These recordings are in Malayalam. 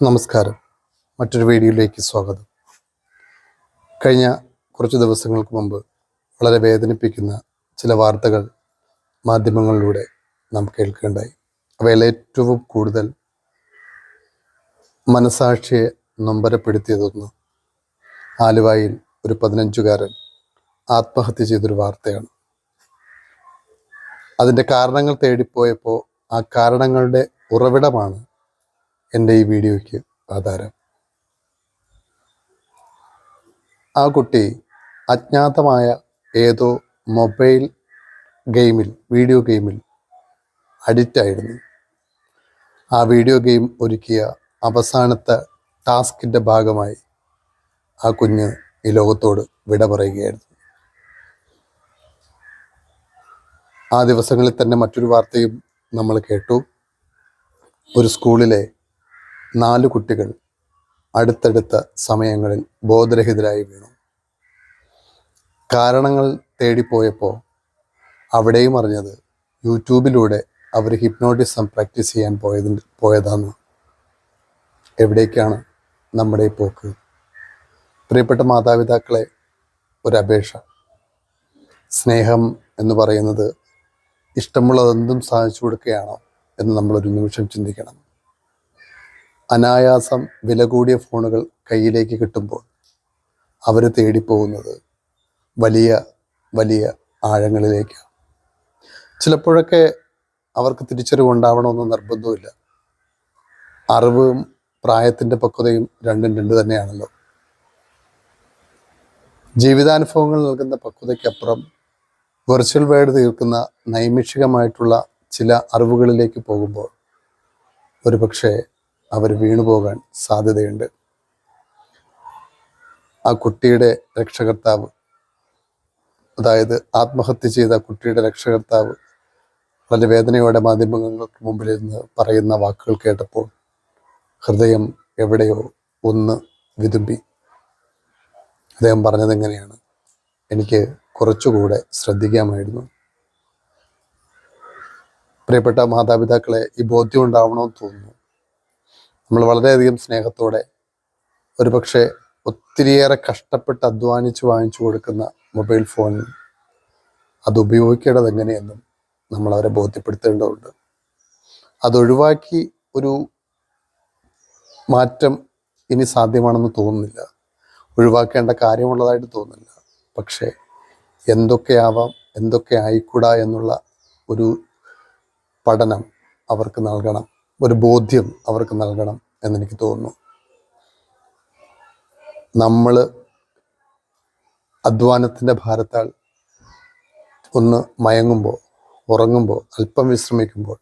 നമസ്കാരം. മറ്റൊരു വീഡിയോയിലേക്ക് സ്വാഗതം. കഴിഞ്ഞ കുറച്ച് ദിവസങ്ങൾക്ക് മുമ്പ് വളരെ വേദനിപ്പിക്കുന്ന ചില വാർത്തകൾ മാധ്യമങ്ങളിലൂടെ നാം കേൾക്കുകയുണ്ടായി അവയിൽ ഏറ്റവും കൂടുതൽ മനസാക്ഷിയെ നൊമ്പരപ്പെടുത്തിയതൊന്ന് ആലുവായിൽ ഒരു പതിനഞ്ചുകാരൻ ആത്മഹത്യ ചെയ്തൊരു വാർത്തയാണ്. അതിന്റെ കാരണങ്ങൾ തേടിപ്പോയപ്പോൾ ആ കാരണങ്ങളുടെ ഉറവിടമാണ് എന്റെ ഈ വീഡിയോയ്ക്ക് ആധാരം. ആ കുട്ടി അജ്ഞാതമായ ഏതോ മൊബൈൽ ഗെയിമിൽ വീഡിയോ ഗെയിമിൽ അഡിക്റ്റ് ആയിരുന്നു ആ വീഡിയോ ഗെയിം ഒരുക്കിയ അവസാനത്തെ ടാസ്കിന്റെ ഭാഗമായി ആ കുഞ്ഞ് ഈ ലോകത്തോട് വിട പറയുകയായിരുന്നു. ആ ദിവസങ്ങളിൽ തന്നെ മറ്റൊരു വാർത്തയും നമ്മൾ കേട്ടു. ഒരു സ്കൂളിലെ നാല് കുട്ടികൾ അടുത്തടുത്ത സമയങ്ങളിൽ ബോധരഹിതരായി വീണു. കാരണങ്ങൾ തേടിപ്പോയപ്പോൾ അവിടെയും അറിഞ്ഞത് യൂട്യൂബിലൂടെ അവർ ഹിപ്നോട്ടിസം പ്രാക്ടീസ് ചെയ്യാൻ പോയതിന് പോയതാണ് എവിടേക്കാണ് നമ്മുടെ ഈ പോക്ക്? പ്രിയപ്പെട്ട മാതാപിതാക്കളെ ഒരപേക്ഷ. സ്നേഹം എന്ന് പറയുന്നത് ഇഷ്ടമുള്ളതെന്തും സാധിച്ചു കൊടുക്കുകയാണോ എന്ന് നമ്മളൊരു നിമിഷം ചിന്തിക്കണം. അനായാസം വില കൂടിയ ഫോണുകൾ കയ്യിലേക്ക് കിട്ടുമ്പോൾ അവർ തേടിപ്പോകുന്നത് വലിയ വലിയ ആഴങ്ങളിലേക്കാണ്. ചിലപ്പോഴൊക്കെ അവർക്ക് തിരിച്ചറിവുണ്ടാവണമെന്ന് നിർബന്ധമില്ല അറിവും പ്രായത്തിന്റെ പക്വതയും രണ്ടും രണ്ട് തന്നെയാണല്ലോ. ജീവിതാനുഭവങ്ങൾ നൽകുന്ന പക്വതയ്ക്കപ്പുറം വെർച്വൽ വേർഡ് തീർക്കുന്ന നൈമിഷികമായിട്ടുള്ള ചില അറിവുകളിലേക്ക് പോകുമ്പോൾ ഒരുപക്ഷെ അവർ വീണുപോകാൻ സാധ്യതയുണ്ട്. ആ കുട്ടിയുടെ രക്ഷകർത്താവ് അതായത് ആത്മഹത്യ ചെയ്ത കുട്ടിയുടെ രക്ഷകർത്താവ് വളരെ വേദനയോടെ മാധ്യമങ്ങൾക്ക് മുമ്പിലിരുന്ന് പറയുന്ന വാക്കുകൾ കേട്ടപ്പോൾ ഹൃദയം എവിടെയോ ഒന്ന് വിതുമ്പി. അദ്ദേഹം പറഞ്ഞത് എങ്ങനെയാണ്? എനിക്ക് കുറച്ചുകൂടെ ശ്രദ്ധിക്കാമായിരുന്നു. പ്രിയപ്പെട്ട മാതാപിതാക്കളെ ഈ ബോധ്യം ഉണ്ടാവണമെന്ന് തോന്നുന്നു. നമ്മൾ വളരെയധികം സ്നേഹത്തോടെ ഒരുപക്ഷെ ഒത്തിരിയേറെ കഷ്ടപ്പെട്ട് അധ്വാനിച്ച് വാങ്ങിച്ചു കൊടുക്കുന്ന മൊബൈൽ ഫോൺ അത് ഉപയോഗിക്കേണ്ടത് എങ്ങനെയെന്നും നമ്മൾ അവരെ ബോധ്യപ്പെടുത്തേണ്ടതുണ്ട്. അതൊഴിവാക്കി ഒരു മാറ്റം ഇനി സാധ്യമാണെന്ന് തോന്നുന്നില്ല. ഒഴിവാക്കേണ്ട കാര്യമുള്ളതായിട്ട് തോന്നുന്നില്ല. പക്ഷേ എന്തൊക്കെയാവാം എന്തൊക്കെ ആയിക്കൂടാ എന്നുള്ള ഒരു പഠനം അവർക്ക് നൽകണം. ഒരു ബോധ്യം അവർക്ക് നൽകണം എന്നെനിക്ക് തോന്നുന്നു. നമ്മൾ അധ്വാനത്തിന്റെ ഭാരത്താൽ ഒന്ന് മയങ്ങുമ്പോൾ ഉറങ്ങുമ്പോൾ അല്പം വിശ്രമിക്കുമ്പോൾ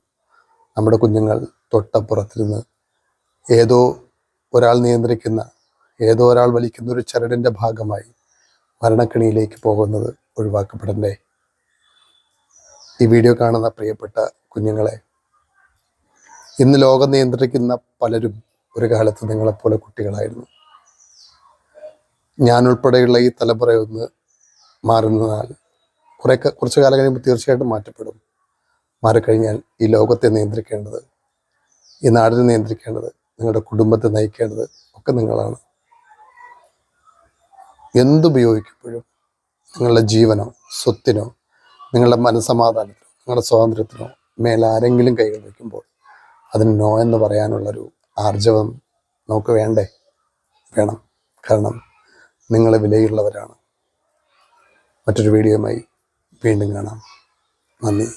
നമ്മുടെ കുഞ്ഞുങ്ങൾ തൊട്ടപ്പുറത്തിരുന്ന് ഏതോ ഒരാൾ നിയന്ത്രിക്കുന്ന ഏതോ ഒരാൾ വലിക്കുന്ന ഒരു ചരടിന്റെ ഭാഗമായി മരണക്കിണിയിലേക്ക് പോകുന്നത് ഒഴിവാക്കപ്പെടണ്ടേ? ഈ വീഡിയോ കാണുന്ന പ്രിയപ്പെട്ട കുഞ്ഞുങ്ങളെ ഇന്ന് ലോകം നിയന്ത്രിക്കുന്ന പലരും ഒരു കാലത്ത് നിങ്ങളെപ്പോലെ കുട്ടികളായിരുന്നു. ഞാൻ ഉൾപ്പെടെയുള്ള ഈ തലമുറ ഒന്ന് മാറുന്നതിനാൽ കുറെ കുറച്ചു കാലം കഴിയുമ്പോൾ തീർച്ചയായിട്ടും മാറ്റപ്പെടും. മാറിക്കഴിഞ്ഞാൽ ഈ ലോകത്തെ നിയന്ത്രിക്കേണ്ടത് ഈ നാടിനെ നിയന്ത്രിക്കേണ്ടത് നിങ്ങളുടെ കുടുംബത്തെ നയിക്കേണ്ടത് ഒക്കെ നിങ്ങളാണ്. എന്തുപയോഗിക്കുമ്പോഴും നിങ്ങളുടെ ജീവനോ സ്വത്തിനോ നിങ്ങളുടെ മനസമാധാനത്തിനോ നിങ്ങളുടെ സ്വാതന്ത്ര്യത്തിനോ മേലാരെങ്കിലും കൈകൾ വയ്ക്കുമ്പോൾ അതിന് നോ എന്ന് പറയാനുള്ളൊരു ആർജവം നമുക്ക് വേണ്ടേ? വേണം. കാരണം നിങ്ങൾ വിലയുള്ളവരാണ്. മറ്റൊരു വീഡിയോയുമായി വീണ്ടും കാണാം. നന്ദി.